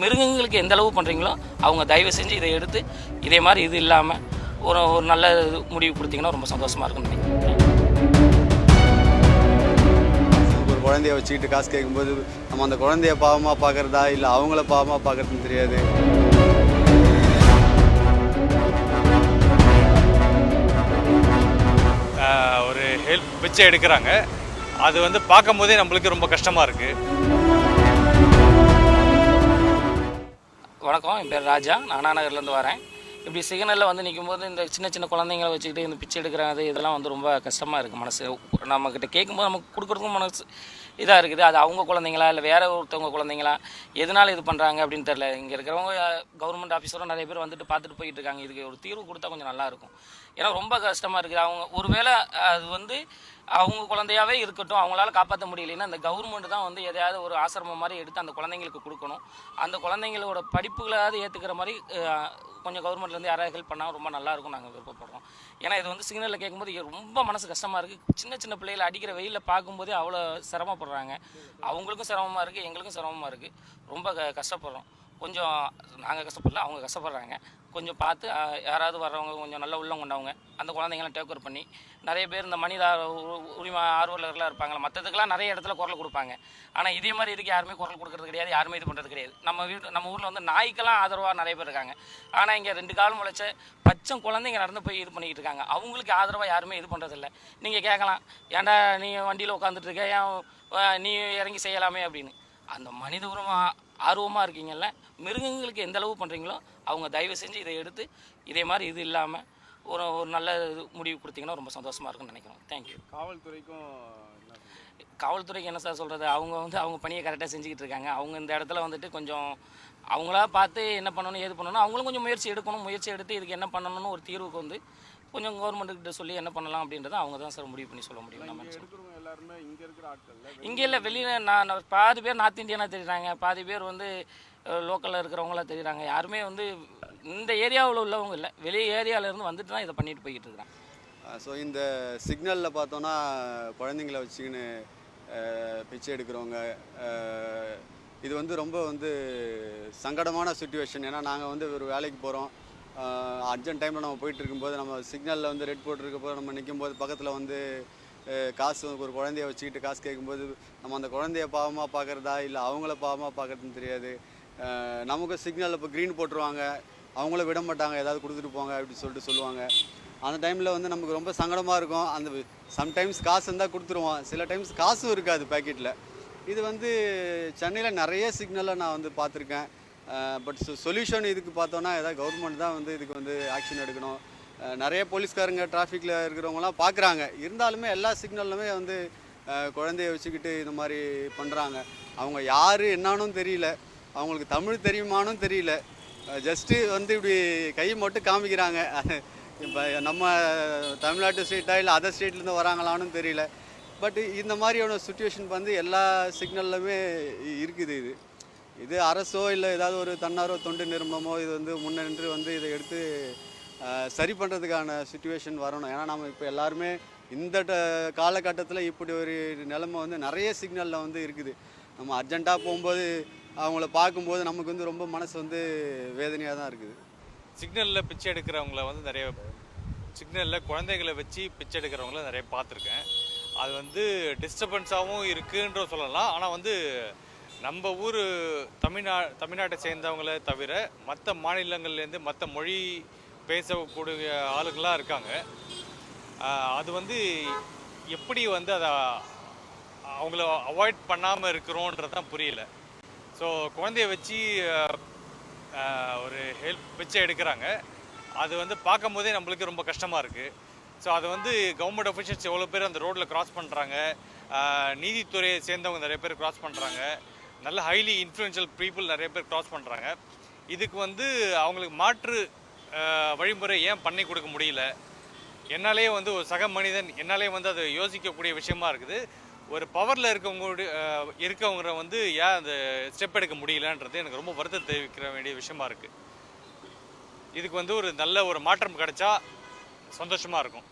மிருகங்களுக்கு எந்த அளவு பண்ணுறீங்களோ அவங்க தயவு செஞ்சு இதை எடுத்து இதே மாதிரி இது இல்லாமல் ஒரு ஒரு நல்ல முடிவு கொடுத்தீங்கன்னா ரொம்ப சந்தோஷமாக இருக்கும்னு நினைக்கிறேன். ஒரு குழந்தைய வச்சுக்கிட்டு காசு கேட்கும்போது நம்ம அந்த குழந்தைய பாவமாக பார்க்குறதா இல்லை அவங்கள பாவமாக பார்க்குறதுன்னு தெரியாது. ஒரு ஹெல்ப் பிச்சை எடுக்கிறாங்க. அது வந்து பார்க்கும்போதே நம்மளுக்கு ரொம்ப கஷ்டமாக இருக்குது வணக்கம். என் பேர் ராஜா. நான் நகர்லேருந்து வரேன். இப்படி சிக்னலில் வந்து நிக்கும்போது இந்த சின்ன சின்ன குழந்தைங்களை வச்சுக்கிட்டு இந்த பிச்சை எடுக்கிறது இதெல்லாம் வந்து ரொம்ப கஷ்டமாக இருக்குது மனசு. நம்மக்கிட்ட கேட்கும்போது நமக்கு கொடுக்குறதுக்கும் மனசு இதாக இருக்குது. அது அவங்க குழந்தைங்களா இல்லை வேறு ஒருத்தவங்க குழந்தைங்களா? எதனால் இது பண்ணுறாங்க அப்படின்னு தெரில இங்கே இருக்கிறவங்க கவர்மெண்ட் ஆஃபீஸரும் நிறைய பேர் வந்துட்டு பார்த்துட்டு போயிட்டு இருக்காங்க. இதுக்கு ஒரு தீர்வு கொடுத்தா கொஞ்சம் நல்லாயிருக்கும் ஏன்னா ரொம்ப கஷ்டமாக இருக்குது. அவங்க ஒருவேளை அது வந்து அவங்க குழந்தையாவே இருக்கட்டும் அவங்களால காப்பாற்ற முடியலைன்னா அந்த கவர்மெண்ட் தான் வந்து எதையாவது ஒரு ஆசிரமம் மாதிரி எடுத்து அந்த குழந்தைங்களுக்கு கொடுக்கணும். அந்த குழந்தைங்களோட படிப்புகளாவது ஏற்றுக்கிற மாதிரி கொஞ்சம் கவர்மெண்ட்லேருந்து யாராவது ஹெல்ப் பண்ணால் ரொம்ப நல்லாயிருக்கும் நாங்கள் விருப்பப்படுறோம். ஏன்னா இது வந்து சிக்னலில் கேட்கும்போது ரொம்ப மனசு கஷ்டமாக இருக்குது சின்ன சின்ன பிள்ளைகளை அடிக்கிற வெயிலில் பார்க்கும்போதே அவ்வளோ சிரமப்படுறாங்க. அவங்களுக்கும் சிரமமாக இருக்குது எங்களுக்கும் சிரமமாக இருக்குது ரொம்ப க கஷ்டப்படுறோம். கொஞ்சம் நாங்கள் கஷ்டப்படல அவங்க கஷ்டப்படுறாங்க. கொஞ்சம் பார்த்து யாராவது வர்றவங்க கொஞ்சம் நல்ல உள்ளம் கொண்டவங்க அந்த குழந்தைங்களாம் டேக்கர் பண்ணி நிறைய பேர் இந்த மனித உரிமை ஆர்வலர்களாக இருப்பாங்களா மற்றதுக்கெல்லாம் நிறைய இடத்துல குரல் கொடுப்பாங்க. ஆனால் இதே மாதிரி இதுக்கு யாருமே குரல் கொடுக்கறது கிடையாது யாருமே இது பண்ணுறது கிடையாது. நம்ம வீட்டு நம்ம ஊரில் வந்து நாய்க்கெல்லாம் ஆதரவாக நிறைய பேர் இருக்காங்க. ஆனால் இங்கே ரெண்டு காலம் முளைச்ச பச்சம் குழந்தைங்க நடந்து போய் இது பண்ணிக்கிட்டு இருக்காங்க. அவங்களுக்கு ஆதரவாக யாருமே இது பண்ணுறதில்ல நீங்கள் கேட்கலாம் ஏன்டா நீ வண்டியில் உட்காந்துட்டு இருக்க? ஏன் நீ இறங்கி செய்யலாமே? அப்படின்னு. அந்த மனித உரிமை ஆர்வமாக இருக்கீங்கல்ல மிருகங்களுக்கு எந்த அளவு பண்ணுறீங்களோ அவங்க தயவு செஞ்சு இதை எடுத்து இதே மாதிரி இது இல்லாமல் ஒரு ஒரு நல்ல இது முடிவு கொடுத்தீங்கன்னா ரொம்ப சந்தோஷமாக இருக்கும்னு நினைக்கிறோம். தேங்க்யூ காவல்துறைக்கும் காவல்துறைக்கு என்ன சார் சொல்கிறது அவங்க வந்து அவங்க பணியை கரெக்டாக செஞ்சுக்கிட்டு இருக்காங்க. அவங்க இந்த இடத்துல வந்துட்டு கொஞ்சம் அவங்களா பார்த்து என்ன பண்ணணும் ஏது பண்ணணும் அவங்களும் கொஞ்சம் முயற்சி எடுக்கணும். முயற்சி எடுத்து இதுக்கு என்ன பண்ணணும்னு ஒரு தீர்வுக்கு வந்து கொஞ்சம் கவர்மெண்ட்டுக்கிட்ட சொல்லி என்ன பண்ணலாம் அப்படின்றத அவங்க தான் சார் முடிவு பண்ணி சொல்ல முடியும் நம்ம எல்லாருமே இங்கே இருக்கிற ஆட்கள் இங்கே இல்லை வெளியில் நான் பாதி பேர் நார்த் இந்தியனாக தெரியுறாங்க. பாதி பேர் வந்து லோக்கலில் இருக்கிறவங்களா தெரியுறாங்க. யாருமே வந்து இந்த ஏரியாவில் உள்ளவங்க இல்லை. வெளி ஏரியாவிலேருந்து வந்துட்டு தான் இதை பண்ணிட்டு போய்கிட்டு இருக்கிறாங்க. ஸோ இந்த சிக்னலில் பார்த்தோன்னா குழந்தைங்கள வச்சுக்கின்னு பிச்சை எடுக்கிறவங்க இது வந்து ரொம்ப வந்து சங்கடமான சுச்சுவேஷன் ஏன்னா நாங்கள் வந்து ஒரு வேலைக்கு போகிறோம் அர்ஜென்ட் டைமில் நம்ம போயிட்டு இருக்கும்போது நம்ம சிக்னலில் வந்து ரெட் போட்டிருக்க போது நம்ம நிற்கும்போது பக்கத்தில் வந்து காசு ஒரு குழந்தைய வச்சுக்கிட்டு காசு கேட்கும்போது நம்ம அந்த குழந்தைய பாவமாக பார்க்குறதா இல்லை அவங்கள பாவமாக பார்க்குறதுன்னு தெரியாது. நமக்கு சிக்னலில் இப்போ க்ரீன் போட்டுருவாங்க. அவங்கள விட மாட்டாங்க. ஏதாவது கொடுத்துட்டு போங்க அப்படின்னு சொல்லிட்டு சொல்லுவாங்க. அந்த டைமில் வந்து நமக்கு ரொம்ப சங்கடமாக இருக்கும். அந்த சம்டைம்ஸ் காசு இருந்தால் கொடுத்துருவோம். சில டைம்ஸ் காசும் இருக்காது பேக்கெட்டில் இது வந்து சென்னையில் நிறைய சிக்னலை நான் வந்து பார்த்துருக்கேன். பட் சொல்யூஷன் இதுக்கு பார்த்தோன்னா ஏதாவது கவர்மெண்ட் தான் வந்து இதுக்கு வந்து ஆக்ஷன் எடுக்கணும். நிறைய போலீஸ்காரங்க டிராஃபிக்கில் இருக்கிறவங்களாம் பார்க்குறாங்க. இருந்தாலுமே எல்லா சிக்னல்லுமே வந்து குழந்தைய வச்சுக்கிட்டு இந்த மாதிரி பண்ணுறாங்க அவங்க யார் என்னானும் தெரியல. அவங்களுக்கு தமிழ் தெரியுமானும் தெரியல. ஜஸ்ட்டு வந்து இப்படி கை மட்டும் காமிக்கிறாங்க. இப்போ நம்ம தமிழ்நாட்டு ஸ்டேட்டாக இல்லை அதர் ஸ்டேட்லேருந்து வராங்களான்னு தெரியல. பட் இந்த மாதிரியான சுச்சுவேஷன் வந்து எல்லா சிக்னல்லுமே இருக்குது இது. இது அரசோ இல்லை ஏதாவது ஒரு தன்னாரோ தொண்டு நிறுவனமோ இது வந்து முன்னின்று வந்து இதை எடுத்து சரி பண்ணுறதுக்கான சுச்சுவேஷன் வரணும். ஏன்னா நம்ம இப்போ எல்லாருமே இந்த ட- காலகட்டத்தில் இப்படி ஒரு நிலைமை வந்து நிறைய சிக்னலில் வந்து இருக்குது. நம்ம அர்ஜென்ட்டாக போகும்போது அவங்கள பார்க்கும்போது நமக்கு வந்து ரொம்ப மனசு வந்து வேதனையாக தான் இருக்குது. சிக்னலில் பிச்சை எடுக்கிறவங்கள வந்து நிறைய சிக்னலில் குழந்தைகளை வச்சு பிச்சை எடுக்கிறவங்கள நிறைய பார்த்துருக்கேன். அது வந்து டிஸ்டர்பன்ஸாகவும் இருக்குன்ற சொல்லலாம். ஆனால் வந்து நம்ம ஊர் தமிழ்நா தமிழ்நாட்டை சேர்ந்தவங்கள தவிர மற்ற மாநிலங்கள்லேருந்து மற்ற மொழி பேசக்கூடிய ஆளுங்களாக இருக்காங்க. அது வந்து எப்படி வந்து அதை அவங்கள அவாய்ட் பண்ணாமல் இருக்கிறோன்றது தான் புரியல. ஸோ குழந்தைய வச்சு ஒரு ஹெல்ப் பிச்சை எடுக்கிறாங்க. அது வந்து பார்க்கும்போதே நம்மளுக்கு ரொம்ப கஷ்டமாக இருக்குது ஸோ அது வந்து கவர்மெண்ட் அஃபிஷியல்ஸ் எவ்வளோ பேர் அந்த ரோட்டில் க்ராஸ் பண்ணுறாங்க நீதித்துறையை சேர்ந்தவங்க நிறைய பேர் க்ராஸ் பண்ணுறாங்க நல்ல ஹைலி இன்ஃப்ளூயன்ஷியல் பீப்புள் நிறைய பேர் க்ராஸ் பண்ணுறாங்க இதுக்கு வந்து அவங்களுக்கு மாற்று வழிமுறை ஏன் பண்ணி கொடுக்க முடியல? என்னாலே வந்து ஒரு சக மனிதன் என்னாலே வந்து அது யோசிக்கக்கூடிய விஷயமா இருக்குது. ஒரு பவரில் இருக்கவங்க இருக்கவங்க வந்து ஏன் அந்த ஸ்டெப் எடுக்க முடியலன்றது எனக்கு ரொம்ப வருத்தம் தெரிவிக்கிற வேண்டிய விஷயமா இருக்குது இதுக்கு வந்து ஒரு நல்ல ஒரு மாற்றம் கிடைச்சா சந்தோஷமாக இருக்கும்.